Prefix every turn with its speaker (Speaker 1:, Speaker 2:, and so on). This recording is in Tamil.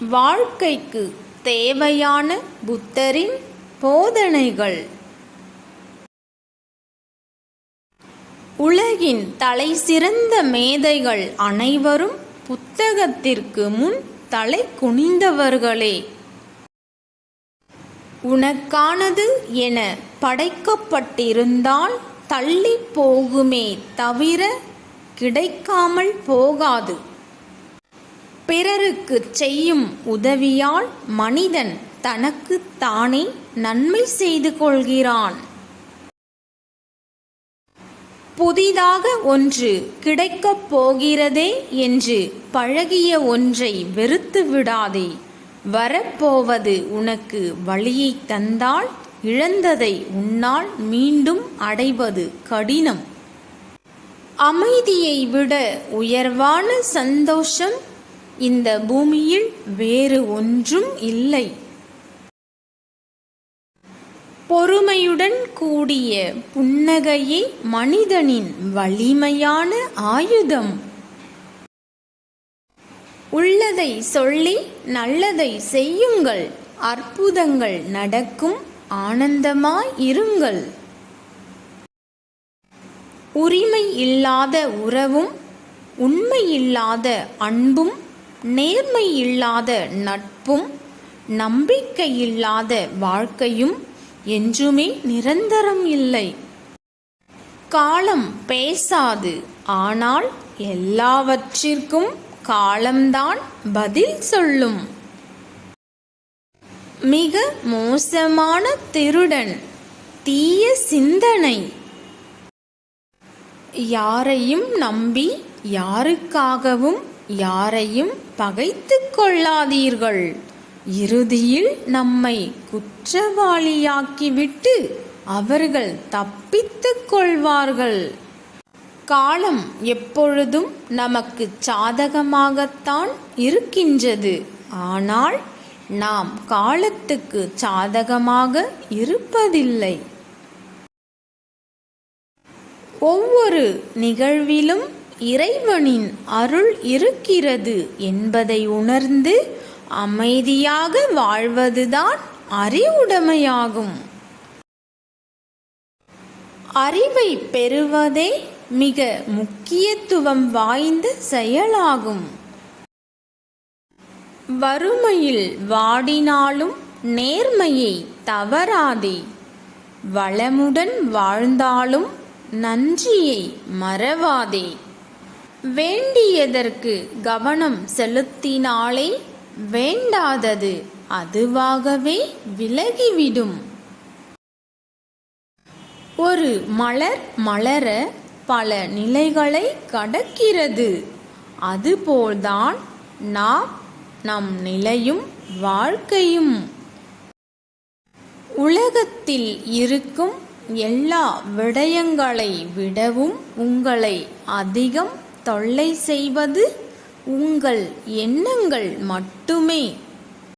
Speaker 1: வாழ்க்கைக்கு தேவையான புத்தரின் போதனைகள். உலகின் தலை சிறந்த மேதைகள் அனைவரும் புத்தகத்திற்கு முன் தலை குனிந்தவர்களே. உனக்கானது என படைக்கப்பட்டிருந்தால் தள்ளி போகுமே தவிர கிடைக்காமல் போகாது. பிறருக்கு செய்யும் உதவியால் மனிதன் தனக்கு தானே நன்மை செய்து கொள்கிறான். புதிதாக ஒன்று கிடைக்கப் போகிறதே என்று பழகிய ஒன்றை வெறுத்து விடாதே. வரப்போவது உனக்கு வழியை தந்தால் இழந்ததை உன்னால் மீண்டும் அடைவது கடினம். அமைதியை விட உயர்வான சந்தோஷம் இந்த பூமியில் வேறு ஒன்றும் இல்லை. பொறுமையுடன் கூடிய புன்னகையே மனிதனின் வலிமையான ஆயுதம். உள்ளதை சொல்லி நல்லதை செய்யுங்கள். அற்புதங்கள் நடக்கும். ஆனந்தமாய் இருங்கள். உரிமை இல்லாத உறவும் உண்மை இல்லாத அன்பும் நேர்மை இல்லாத நட்பும் நம்பிக்கை இல்லாத வாழ்க்கையும் என்றுமே நிரந்தரம் இல்லை. காலம் பேசாது. ஆனால் எல்லாவற்றிற்கும் காலம்தான் பதில் சொல்லும். மிக மோசமான திருடன் தீய சிந்தனை. யாரையும் நம்பி யாருக்காகவும் யாரையும் பகைத்து கொள்ளாதீர்கள். இறுதியில் நம்மை குற்றவாளியாக்கிவிட்டு அவர்கள் தப்பித்துக் கொள்வார்கள். காலம் எப்பொழுதும் நமக்கு சாதகமாகத்தான் இருக்கின்றது. ஆனால் நாம் காலத்துக்கு சாதகமாக இருப்பதில்லை. ஒவ்வொரு நிகழ்விலும் இறைவனின் அருள் இருக்கிறது என்பதை உணர்ந்து அமைதியாக வாழ்வதுதான் அறிவுடைமையாகும். அறிவை பெறுவதே மிக முக்கியத்துவம் வாய்ந்த செயலாகும். வறுமையில் வாடினாலும் நேர்மையை தவறாதே. வளமுடன் வாழ்ந்தாலும் நன்றியை மறவாதே. வேண்டியதற்கு கவனம் செலுத்தினாலே வேண்டாதது அதுவாகவே விலகிவிடும். ஒரு மலர் மலர பல நிலைகளை கடக்கிறது. அதுபோல்தான் நாம் நம் நிலையும் வாழ்க்கையும். உலகத்தில் இருக்கும் எல்லா விடயங்களை விடவும் உங்களை அதிகம் தொல்லை செய்வது உங்கள் எண்ணங்கள் மட்டுமே.